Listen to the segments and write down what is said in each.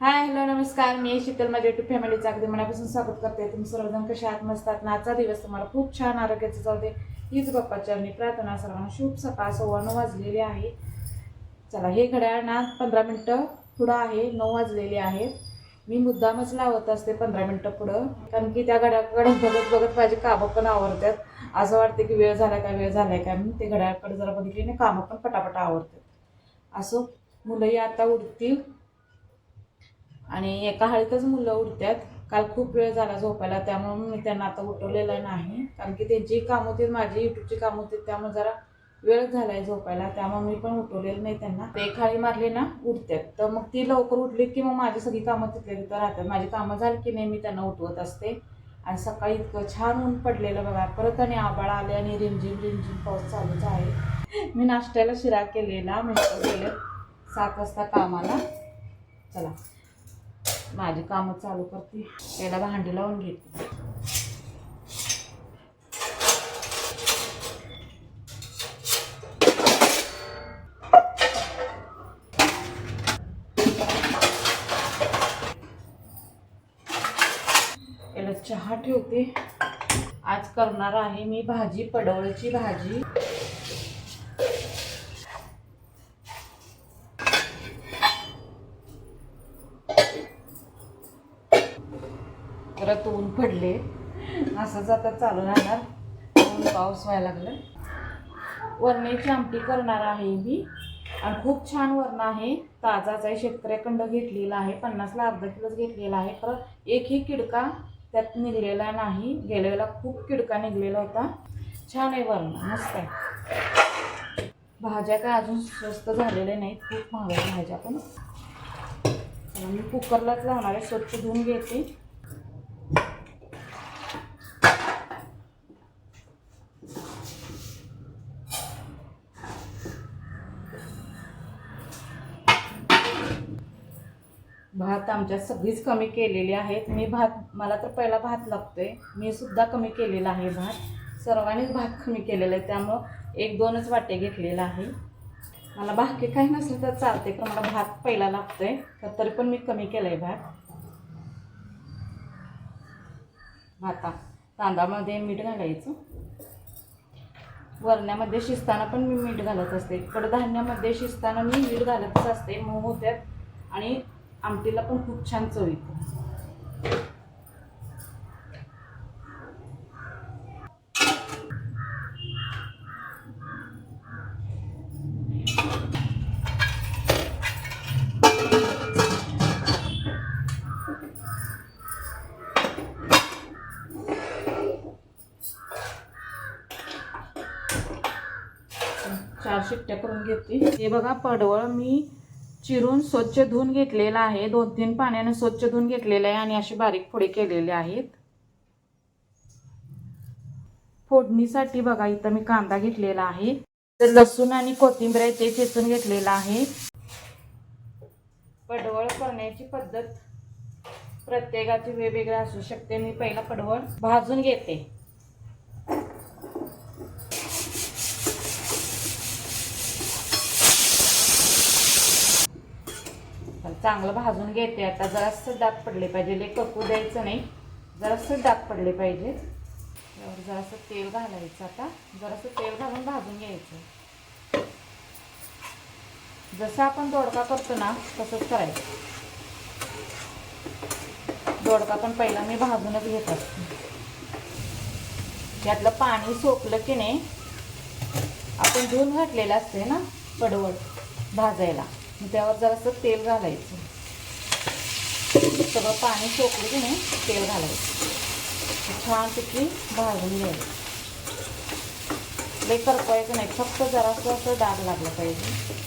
Hi hello नमस्कार. मी शीतल माझ्या YouTube फॅमिलीचं अगदी मनापासून स्वागत करते. तुम्ही सर्वजण कशा आहात? मस्त आजचा दिवस तुम्हाला खूप छान आरोग्याचं जाऊ दे. हीच बाप्पाच्या मी प्रार्थना सर्वांना. शुभ सकाळ. सव्वा नऊ वाजलेली आहे. चला हे घड्याळ ना पंधरा मिनटं पुढं आहे. नऊ वाजलेली आहेत. मी मुद्दामच लावत असते पंधरा मिनटं पुढं. कारण की त्या घड्याळकडे बघत बघत माझी कामं पण आवडतात असं वाटते की वेळ झाला का वेळ झाला का? म्हणून ते घड्याळकडे जरा बघितली ना कामं पण पटापट आवडतात असो मुलंही आता उठतील. आणि एका हाळीतच मुलं उठतात काल खूप वेळ झाला झोपायला त्यामुळे मी त्यांना आता उठवलेलं नाही. कारण की त्यांची कामं होती माझी युट्यूबची कामं होती त्यामुळे जरा वेळ झालाय झोपायला त्यामुळे मी पण उठवलेलं नाही त्यांना. ते एक हाळी मारली ना उठतात तर मग ती लवकर उठली की मग माझी सगळी कामं तिथल्या तिथं राहतात. माझी कामं झाली की नाही मी त्यांना उठवत असते. आणि सकाळी इतकं छान ऊन पडलेलं बघा. परत आणि आबाळ आले आणि रिमझिम रिमझिम पाऊस चालूच आहे. मी नाश्त्याला शिरा केलेला मिस्टर गेले सात वाजता कामाला. चला. माझी कामं चालू करते. त्याला भांडी लावून घेते. याला चहा ठेवते. आज करणार आहे मी भाजी पडवळची भाजी परत ऊन पडले. असंच आता चालू राहणार. पाऊस व्हायला लागलं वरण्याची आमटी करणार आहे मी. आणि खूप छान वरण आहे. ताजाच आहे. शेतकऱ्याकडं घेतलेला आहे. पन्नासला अर्धा किलोच घेतलेला आहे. परत एकही किडका त्यात निघलेला नाही. गेल्या वेळेला खूप किडका निघलेला होता. छान आहे वरण. मस्त आहे. भाज्या काय अजून स्वस्त झालेल्या नाहीत. खूप महाग भाज्या पण. मी कुकरलाच लावणार आहे. स्वच्छ धुवून घेते. आमच्या सगळीच कमी केलेली आहेत. मी भात मला तर पहिला भात लागतोय. मी सुद्धा कमी केलेला आहे भात. सर्वांनीच भात कमी केलेला आहे. त्यामुळं एक दोनच वाटे घेतलेला आहे. मला बाकी काही नसेल तर चालते पण मला भात पहिला लागतोय. तर तरी पण मी कमी केलं आहे भात भाता तांदळामध्ये मीठ घालायचं. वरण्यामध्ये शिजताना पण मी मीठ घालत असते. कडधान्यामध्ये शिजताना मी मीठ घालतच असते. मऊ होत्यात. आणि आमटीला पण खूप छान चव येते. चार शिट्ट्या करून घेते. हे बघा पडवळ मी चिरून स्वच्छ धुवून घेतलेला आहे. दोन तीन पाण्याने स्वच्छ धुवून घेतलेलं आहे आणि असे बारीक फोडे केलेले आहेत. फोडणीसाठी बघा इथं मी कांदा घेतलेला आहे. तर लसूण आणि कोथिंबीर आहे ते चेचून घेतलेलं आहे. पडवळ करण्याची पद्धत प्रत्येकाची वेगवेगळी असू शकते. मी पहिला पडवळ भाजून घेते. चांगलं भाजून घेते. आता जरासं दाब पडले पाहिजे. लय ककू द्यायचं नाही. जरासं दाब पडले पाहिजे. त्यावर जरासं तेल घालायचं आता. जरासं तेल घालून भाजून घ्यायचं. जसं आपण दोडका करतो ना तसंच करायचं. दोडका पण पहिला मी भाजूनच घेत. असते त्यातलं पाणी सोकलं की नाही आपण धुवून घातलेलं असते ना पडवळ भाजायला. त्यावर जरासं तेल घालायचं. सगळं पाणी सोकलं की नाही तेल घालायचं. छानपैकी भाजून घ्यायचं. लई करपायचं नाही फक्त जरासं असं डाग लागलं पाहिजे.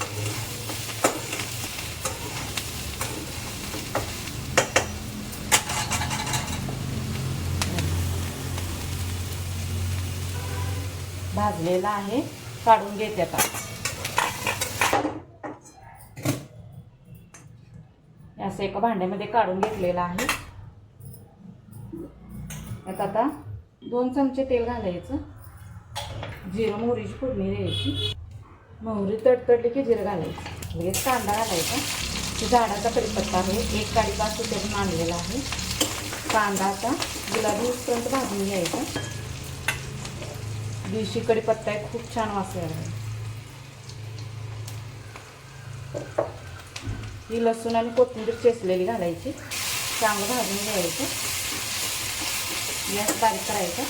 भाजलेला आहे काढून घेते आता. असं एका भांड्यामध्ये काढून घेतलेलं आहे. यात आता दोन चमचे तेल घालायचं. जिरं मोहरीची फोडणी द्यायची. मोहरी तडतडली की जिरं घालायचं. म्हणजे लगेच कांदा घालायचा. झाडाचा कडीपत्ता आहे. एक काडी पाच रुपयातून मांडलेला आहे. कांदा आता गुलाबी पर्यंत भाजून घ्यायचा. दिवशी कढीपत्ता आहे. खूप छान वास आहे ही लसूण आणि कोथिंबीर चेचलेली घालायची. चांगलं भाजून घ्यायचं. गॅस बारीक करायचा.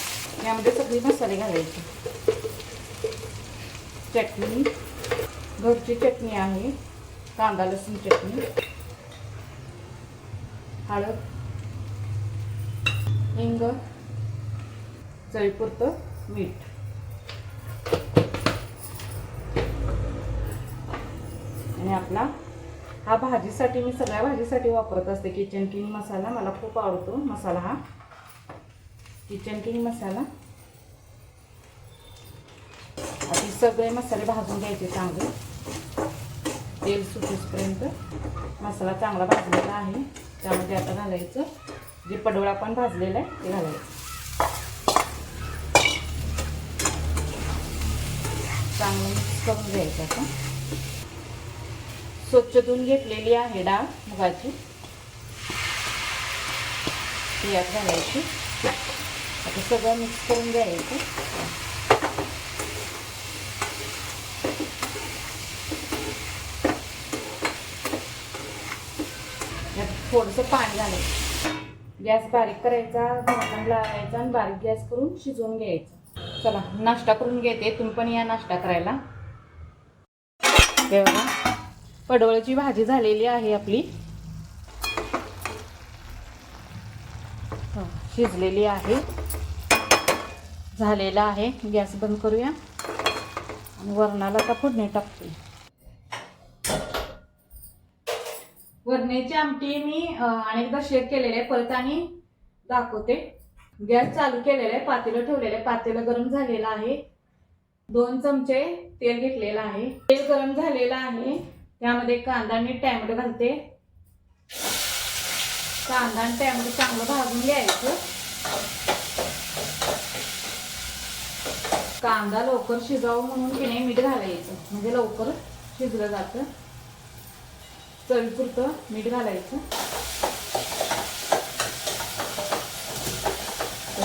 यामध्ये सगळे मसाले घालायचे. चटणी. घरची चटणी आहे. कांदा लसूण चटणी. हळद. हिंग. चळीपुरतं मीठ. आणि आपला हा भाजीसाठी मी सगळ्या भाजीसाठी वापरत असते. किचन किंग मसाला मला खूप आवडतो मसाला हा. किचन किंग मसाला. आधी सगळे मसाले भाजून घ्यायचे चांगले. तेल सुटेसपर्यंत मसाला चांगला भाजलेला आहे. त्यामध्ये आता घालायचं जे पडवळा पण भाजलेला आहे ते घालायचं. चांगलं मिक्स करून घ्यायचं आता. स्वच्छ धुवून घेतलेली आहे डाळ मुगाची ती यात घालायची. आता सगळं मिक्स करून घ्यायचं. थोडंसं पाणी घालायचं. गॅस बारीक करायचा झाकण लावायचा आणि बारीक गॅस करून शिजवून घ्यायचं. चला नाश्ता करून घेते. तुम्ही पण या नाश्ता करायला. तेव्हा पडवळची भाजी झालेली आहे आपली. शिजलेली आहे. झालेला आहे. गॅस बंद करूया. आणि वरणाला आता फोडणी टाकते. वरण्याची आमटी मी अनेकदा शेअर केलेले आहे. परत आणि दाखवते. गॅस चालू केलेला आहे. पातेलं ठेवलेलं आहे. पातेलं गरम झालेलं आहे. दोन चमचे तेल घेतलेलं आहे. तेल गरम झालेलं आहे. त्यामध्ये कांदा आणि टॅमॅटो घालते. कांदा आणि टॅमॅटो चांगलं भाजून घ्यायचं. कांदा लवकर शिजावं म्हणून की नाही मीठ घालायचं. म्हणजे लवकर शिजलं जातं. चवीपुरतं मीठ घालायचं.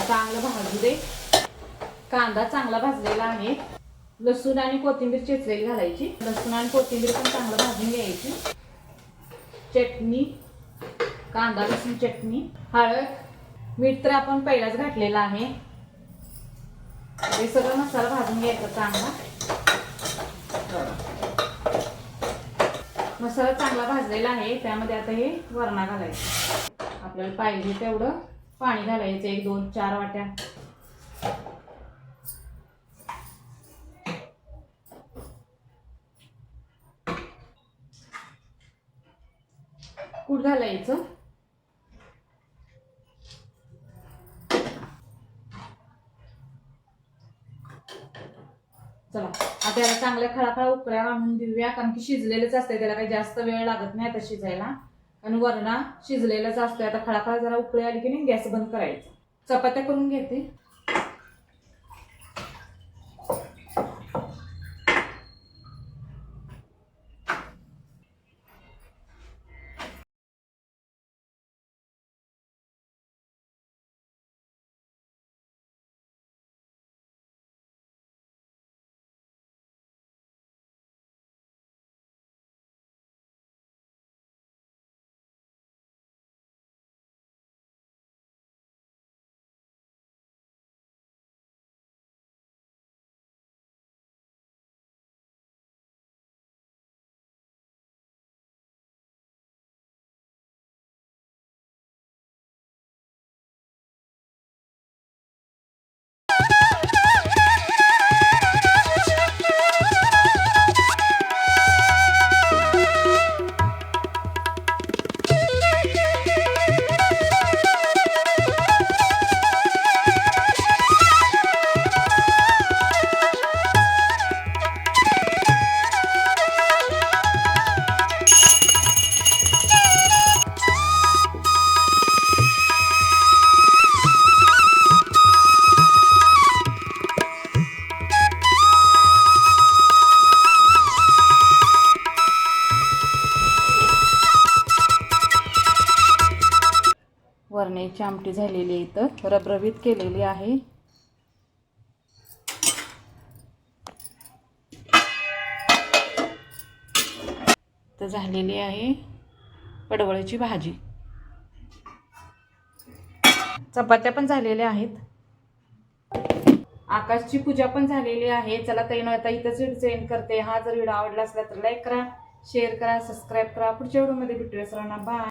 चांगलं भाजू दे. कांदा चांगला भाजलेला आहे. लसूण आणि कोथिंबीर चेचलेली घालायची. लसूण आणि कोथिंबीर पण चांगलं भाजून घ्यायची. चटणी कांदा लसूण चटणी हळद मीठ तर आपण पहिलाच घातलेलं आहे. हे सगळं मसाला भाजून घ्यायचा चांगला. मसाला चांगला भाजलेला आहे त्यामध्ये आता हे वरणा घालायचं. आपल्याला पाहिजे तेवढं पाणी घालायचं एक दोन चार वाट्या. कूट घालायचं. चला आता याला चांगल्या खळाखळा उकळ्या आणून देऊया कारण की शिजलेलंच असते त्याला काही जास्त वेळ लागत नाही आता शिजायला. आणि वरणा शिजलेलाच असतोय आता खळाखळा जरा उकळी आली की नाही गॅस बंद करायचा. चपात्या करून घेते. हरण्याची आमटी झालेली आहे इथं. रबरबीत केलेली आहे. तर झालेली आहे पडवळाची भाजी. चपात्या पण झालेल्या आहेत. आकाशची पूजा पण झालेली आहे. चला ताई आता इथंच व्हिडिओ एंड करते. हा जर व्हिडिओ आवडला असला तर लाईक करा शेअर करा सबस्क्राईब करा. पुढच्या व्हिडिओमध्ये भेटूया सरांना बाय